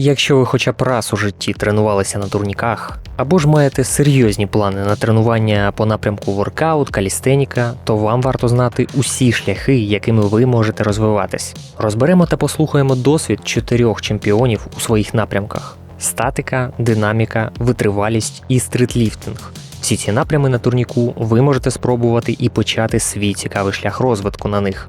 Якщо ви хоча б раз у житті тренувалися на турніках, або ж маєте серйозні плани на тренування по напрямку воркаут, калістеніка, то вам варто знати усі шляхи, якими ви можете розвиватись. Розберемо та послухаємо досвід чотирьох чемпіонів у своїх напрямках: статика, динаміка, витривалість і стритліфтинг. Всі ці напрями на турніку ви можете спробувати і почати свій цікавий шлях розвитку на них.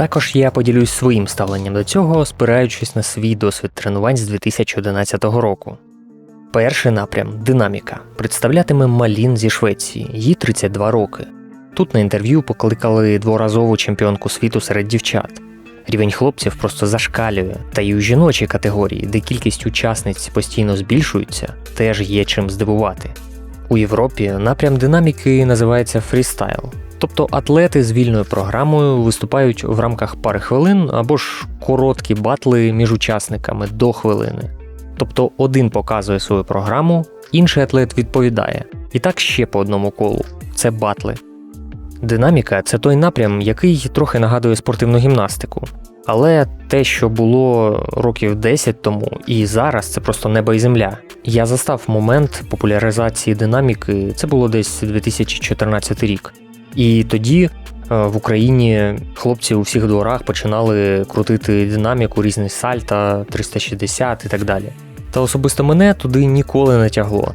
Також я поділюсь своїм ставленням до цього, спираючись на свій досвід тренувань з 2011 року. Перший напрям динаміка представлятиме Малін зі Швеції, їй 32 роки. Тут на інтерв'ю покликали дворазову чемпіонку світу серед дівчат. Рівень хлопців просто зашкалює, та й у жіночій категорії, де кількість учасниць постійно збільшується, теж є чим здивувати. У Європі напрям динаміки називається фрістайл, тобто атлети з вільною програмою виступають в рамках пари хвилин або ж короткі батли між учасниками до хвилини. Тобто один показує свою програму, інший атлет відповідає. І так ще по одному колу це батли. Динаміка це той напрям, який трохи нагадує спортивну гімнастику. Але те, що було років 10 тому, і зараз це просто небо і земля. Я застав момент популяризації динаміки, це було десь 2014 рік. І тоді е, в Україні хлопці у всіх дворах починали крутити динаміку, різні сальта, 360 і так далі. Та особисто мене туди ніколи не тягло.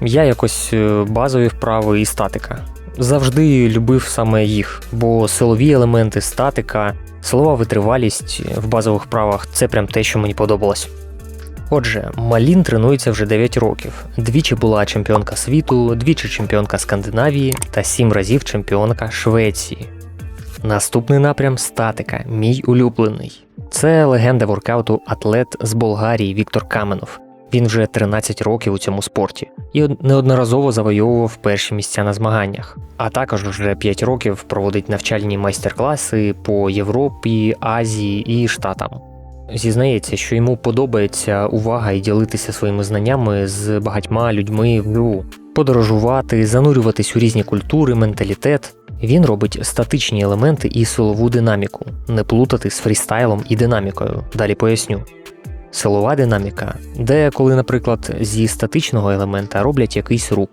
Я якось е, базові вправи і статика. Завжди любив саме їх, бо силові елементи, статика, силова витривалість в базових вправах це прям те, що мені подобалось. Отже, Малін тренується вже 9 років. Двічі була чемпіонка світу, двічі чемпіонка Скандинавії та сім разів чемпіонка Швеції. Наступний напрям статика, мій улюблений. Це легенда воркауту атлет з Болгарії Віктор Каменов. Він вже 13 років у цьому спорті і неодноразово завойовував перші місця на змаганнях. А також вже 5 років проводить навчальні майстер-класи по Європі, Азії і Штатам. Зізнається, що йому подобається увага і ділитися своїми знаннями з багатьма людьми в ЛУ, подорожувати, занурюватись у різні культури, менталітет. Він робить статичні елементи і силову динаміку, не плутати з фрістайлом і динамікою. Далі поясню. Силова динаміка, де коли, наприклад, зі статичного елемента роблять якийсь рух,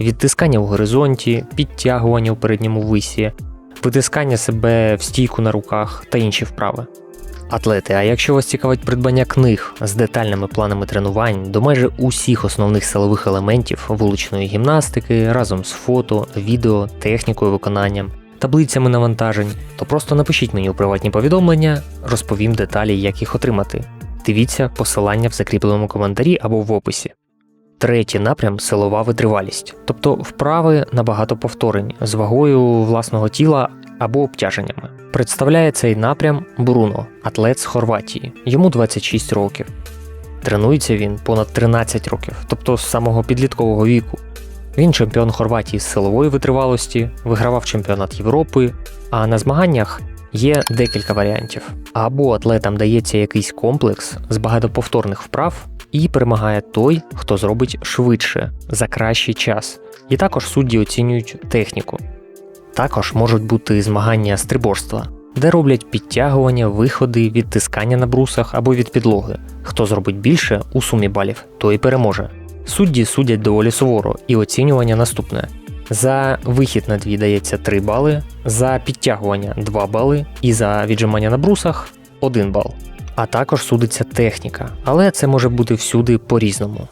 відтискання в горизонті, підтягування у передньому висі, витискання себе в стійку на руках та інші вправи. Атлети, а якщо вас цікавить придбання книг з детальними планами тренувань до майже усіх основних силових елементів вуличної гімнастики разом з фото, відео, технікою виконанням, таблицями навантажень, то просто напишіть мені у приватні повідомлення, розповім деталі, як їх отримати. Дивіться посилання в закріпленому коментарі або в описі. Третій напрям силова витривалість, тобто вправи на багато повторень з вагою власного тіла або обтяженнями. Представляє цей напрям Бруно, атлет з Хорватії. Йому 26 років. Тренується він понад 13 років, тобто з самого підліткового віку. Він чемпіон Хорватії з силової витривалості, вигравав чемпіонат Європи, а на змаганнях є декілька варіантів. Або атлетам дається якийсь комплекс з багатоповторних вправ, і перемагає той, хто зробить швидше за кращий час. І також судді оцінюють техніку. Також можуть бути змагання стриборства, де роблять підтягування, виходи, відтискання на брусах або від підлоги. Хто зробить більше у сумі балів, той переможе. Судді судять доволі суворо, і оцінювання наступне: за вихід на дві дається 3 бали, за підтягування 2 бали, і за віджимання на брусах 1 бал. А також судиться техніка, але це може бути всюди по-різному.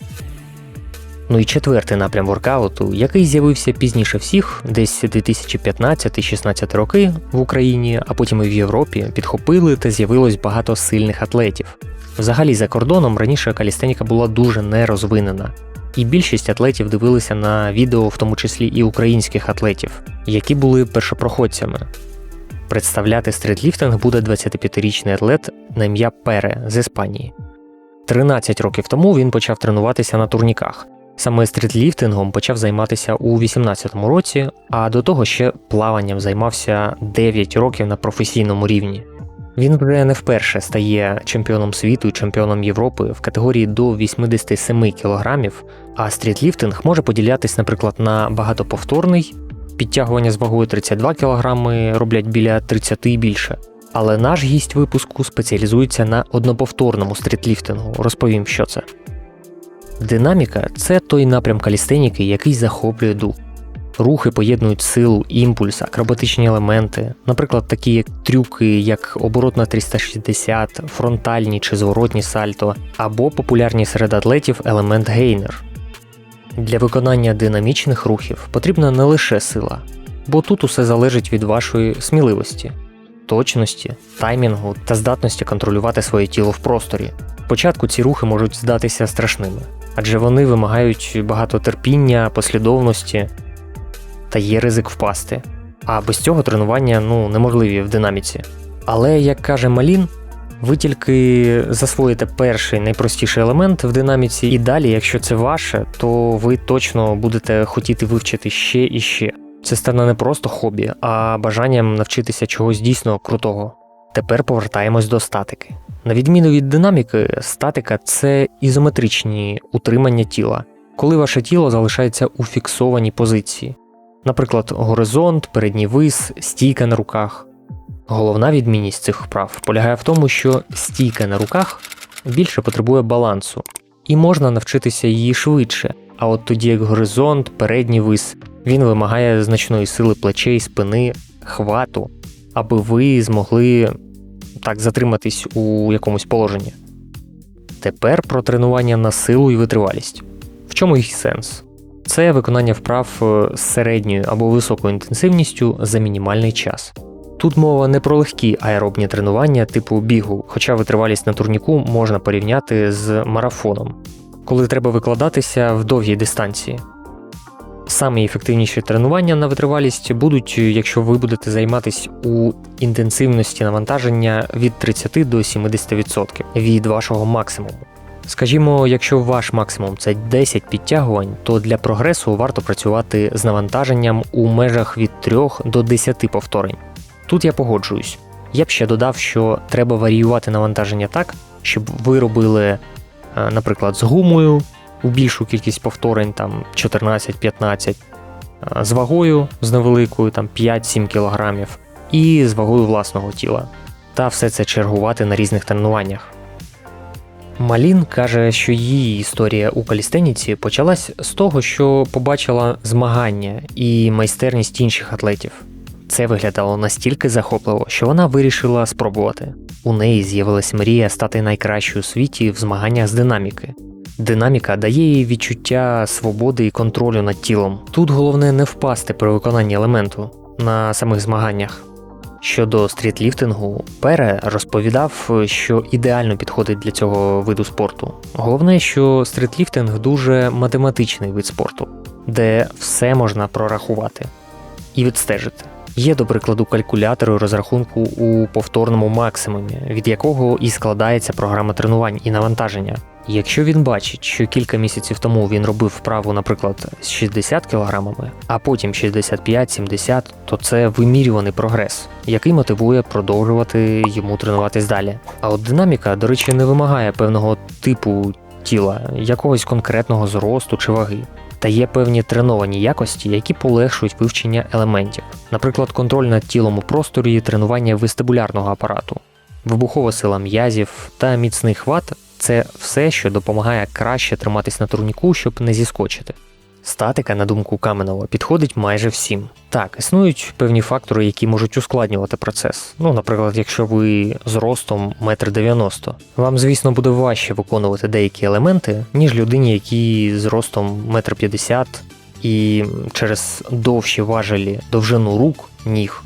Ну і четвертий напрям воркауту, який з'явився пізніше всіх, десь 2015-16 роки в Україні, а потім і в Європі, підхопили та з'явилось багато сильних атлетів. Взагалі, за кордоном раніше калістеніка була дуже нерозвинена, і більшість атлетів дивилися на відео, в тому числі і українських атлетів, які були першопроходцями. Представляти стритліфтинг буде 25-річний атлет на ім'я Пере з Іспанії. 13 років тому він почав тренуватися на турніках. Саме стрітліфтингом почав займатися у 18-му році, а до того ще плаванням займався 9 років на професійному рівні. Він вже не вперше стає чемпіоном світу і чемпіоном Європи в категорії до 87 кг, а стрітліфтинг може поділятись, наприклад, на багатоповторний, підтягування з вагою 32 кг роблять біля 30 і більше, Але наш гість випуску спеціалізується на одноповторному стрітліфтингу. Розповім, що це. Динаміка це той напрям калістеніки, який захоплює дух. Рухи поєднують силу, імпульс, акробатичні елементи, наприклад, такі як трюки, як оборот на 360, фронтальні чи зворотні сальто, або популярні серед атлетів елемент гейнер. Для виконання динамічних рухів потрібна не лише сила, бо тут усе залежить від вашої сміливості, точності, таймінгу та здатності контролювати своє тіло в просторі. Спочатку ці рухи можуть здатися страшними, адже вони вимагають багато терпіння, послідовності та є ризик впасти. А без цього тренування ну, неможливі в динаміці. Але, як каже Малін, ви тільки засвоїте перший найпростіший елемент в динаміці, і далі, якщо це ваше, то ви точно будете хотіти вивчити ще і ще. Це стане не просто хобі, а бажанням навчитися чогось дійсно крутого. Тепер повертаємось до статики. На відміну від динаміки, статика це ізометричні утримання тіла, коли ваше тіло залишається у фіксованій позиції. Наприклад, горизонт, передній вис, стійка на руках. Головна відмінність цих вправ полягає в тому, що стійка на руках більше потребує балансу, і можна навчитися її швидше. А от тоді як горизонт, передній вис, він вимагає значної сили плечей, спини, хвату, аби ви змогли так затриматись у якомусь положенні. Тепер про тренування на силу і витривалість. В чому їх сенс? Це виконання вправ е, з середньою або високою інтенсивністю за мінімальний час. Тут мова не про легкі аеробні тренування типу бігу, хоча витривалість на турніку можна порівняти з марафоном, коли треба викладатися в довгій дистанції. Саме ефективніші тренування на витривалість будуть, якщо ви будете займатися у інтенсивності навантаження від 30 до 70% від вашого максимуму. Скажімо, якщо ваш максимум це 10 підтягувань, то для прогресу варто працювати з навантаженням у межах від 3 до 10 повторень. Тут я погоджуюсь. Я б ще додав, що треба варіювати навантаження так, щоб ви робили, е, наприклад, з гумою у більшу кількість повторень, там 14-15, е, з вагою з невеликою, там 5-7 кг, і з вагою власного тіла. Та все це чергувати на різних тренуваннях. Малін каже, що її історія у калістеніці почалась з того, що побачила змагання і майстерність інших атлетів. Це виглядало настільки захопливо, що вона вирішила спробувати. У неї з'явилась мрія стати найкращою у світі в змаганнях з динаміки. Динаміка дає їй відчуття свободи і контролю над тілом. Тут головне не впасти при виконанні елементу на самих змаганнях. Щодо стрітліфтингу, Пере розповідав, що ідеально підходить для цього виду спорту. Головне, що стрітліфтинг дуже математичний вид спорту, де все можна прорахувати і відстежити. Є, до прикладу, калькулятори розрахунку у повторному максимумі, від якого і складається програма тренувань і навантаження. Якщо він бачить, що кілька місяців тому він робив вправу, наприклад, з 60 кілограмами, а потім 65-70, то це вимірюваний прогрес, який мотивує продовжувати йому тренуватись далі. А от динаміка, до речі, не вимагає певного типу тіла, якогось конкретного зросту чи ваги. Та є певні треновані якості, які полегшують вивчення елементів, наприклад, контроль над тілом у просторі, тренування вестибулярного апарату, вибухова сила м'язів та міцний хват це все, що допомагає краще триматись на турніку, щоб не зіскочити. Статика, на думку Каменова, підходить майже всім. Так, існують певні фактори, які можуть ускладнювати процес. Ну, наприклад, якщо ви з ростом 1,90 м, вам, звісно, буде важче виконувати деякі елементи, ніж людині, які з ростом 1,50 м і через довші важелі довжину рук, ніг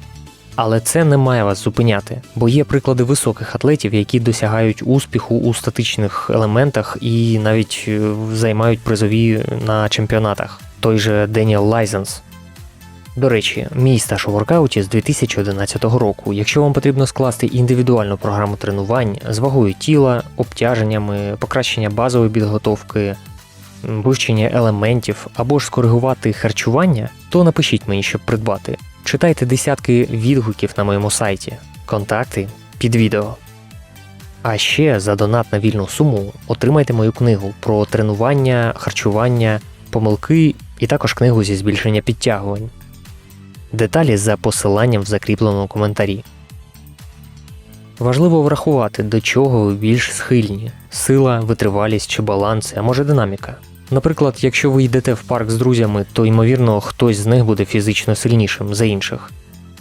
але це не має вас зупиняти, бо є приклади високих атлетів, які досягають успіху у статичних елементах і навіть е, займають призові на чемпіонатах. Той же Деніел Лайзенс. До речі, мій стаж у воркауті з 2011 року. Якщо вам потрібно скласти індивідуальну програму тренувань з вагою тіла, обтяженнями, покращення базової підготовки, вивчення елементів або ж скоригувати харчування, то напишіть мені, щоб придбати. Читайте десятки відгуків на моєму сайті, контакти під відео. А ще за донат на вільну суму отримайте мою книгу про тренування, харчування, помилки і також книгу зі збільшення підтягувань. Деталі за посиланням в закріпленому коментарі. Важливо врахувати, до чого ви більш схильні: сила, витривалість чи баланс, а може динаміка. Наприклад, якщо ви йдете в парк з друзями, то ймовірно хтось з них буде фізично сильнішим за інших.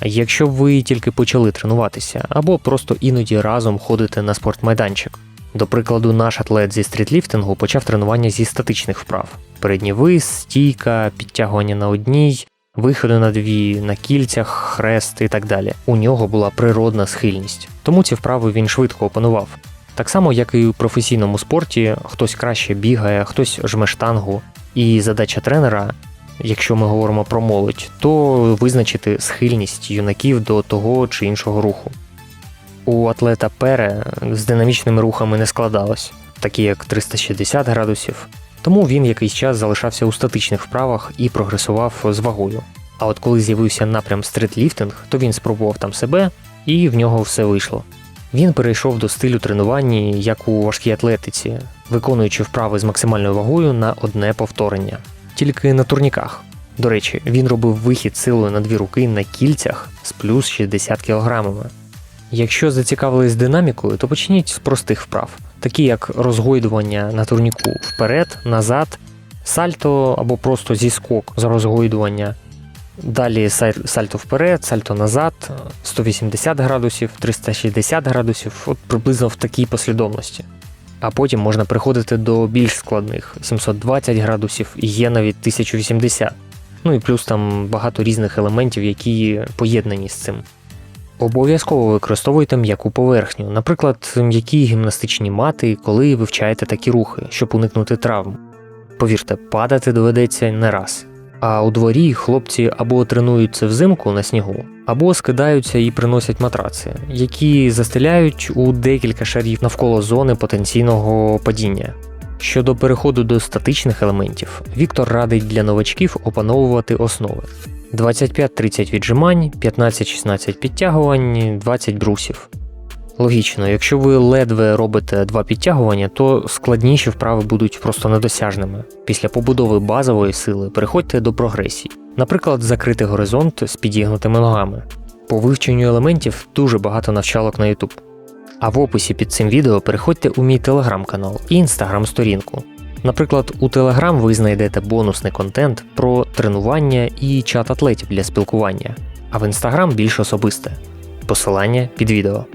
Якщо ви тільки почали тренуватися, або просто іноді разом ходите на спортмайданчик. До прикладу, наш атлет зі стрітліфтингу почав тренування зі статичних вправ: передній вис, стійка, підтягування на одній, виходи на дві, на кільцях, хрест і так далі. У нього була природна схильність, тому ці вправи він швидко опанував. Так само, як і у професійному спорті, хтось краще бігає, хтось жме штангу. І задача тренера, якщо ми говоримо про молодь, то визначити схильність юнаків до того чи іншого руху. У атлета Пере з динамічними рухами не складалось, такі як 360 градусів, тому він якийсь час залишався у статичних вправах і прогресував з вагою. А от коли з'явився напрям стритліфтинг, то він спробував там себе, і в нього все вийшло. Він перейшов до стилю тренування, як у важкій атлетиці, виконуючи вправи з максимальною вагою на одне повторення, тільки на турніках. До речі, він робив вихід силою на дві руки на кільцях з плюс 60 кілограмами. Якщо зацікавились динамікою, то почніть з простих вправ, такі як розгойдування на турніку вперед, назад, сальто або просто зіскок з розгойдування. Далі сальто вперед, сальто назад, 180 градусів, 360 градусів, от приблизно в такій послідовності. А потім можна приходити до більш складних 720 градусів і є навіть 1080. Ну і плюс там багато різних елементів, які поєднані з цим. Обов'язково використовуйте м'яку поверхню, наприклад, м'які гімнастичні мати, коли вивчаєте такі рухи, щоб уникнути травм. Повірте, падати доведеться не раз. А у дворі хлопці або тренуються взимку на снігу, або скидаються і приносять матраци, які застеляють у декілька шарів навколо зони потенційного падіння. Щодо переходу до статичних елементів, Віктор радить для новачків опановувати основи: 25-30 віджимань, 15-16 підтягувань, 20 брусів. Логічно, якщо ви ледве робите два підтягування, то складніші вправи будуть просто недосяжними. Після побудови базової сили переходьте до прогресії, наприклад, закрити горизонт з підігнутими ногами. По вивченню елементів дуже багато навчалок на YouTube. А в описі під цим відео переходьте у мій телеграм-канал і інстаграм-сторінку. Наприклад, у Телеграм ви знайдете бонусний контент про тренування і чат атлетів для спілкування, а в інстаграм більш особисте. Посилання під відео.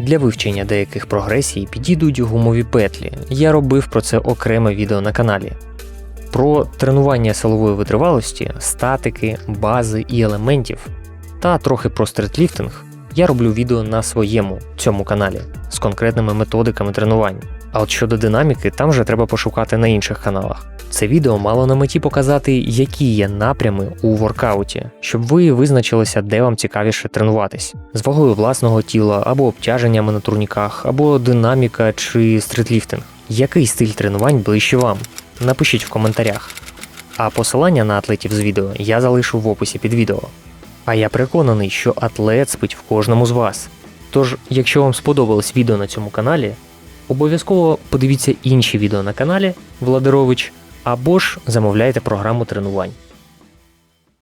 Для вивчення деяких прогресій підійдуть гумові петлі. Я робив про це окреме відео на каналі. Про тренування силової витривалості, статики, бази і елементів, та трохи про стритліфтинг я роблю відео на своєму цьому каналі з конкретними методиками тренувань. А от щодо динаміки, там вже треба пошукати на інших каналах. Це відео мало на меті показати, які є напрями у воркауті, щоб ви визначилися, де вам цікавіше тренуватись з вагою власного тіла або обтяженнями на турніках, або динаміка чи стритліфтинг. Який стиль тренувань ближче вам? Напишіть в коментарях. А посилання на атлетів з відео я залишу в описі під відео. А я переконаний, що атлет спить в кожному з вас. Тож, якщо вам сподобалось відео на цьому каналі, обов'язково подивіться інші відео на каналі Владирович або ж замовляйте програму тренувань.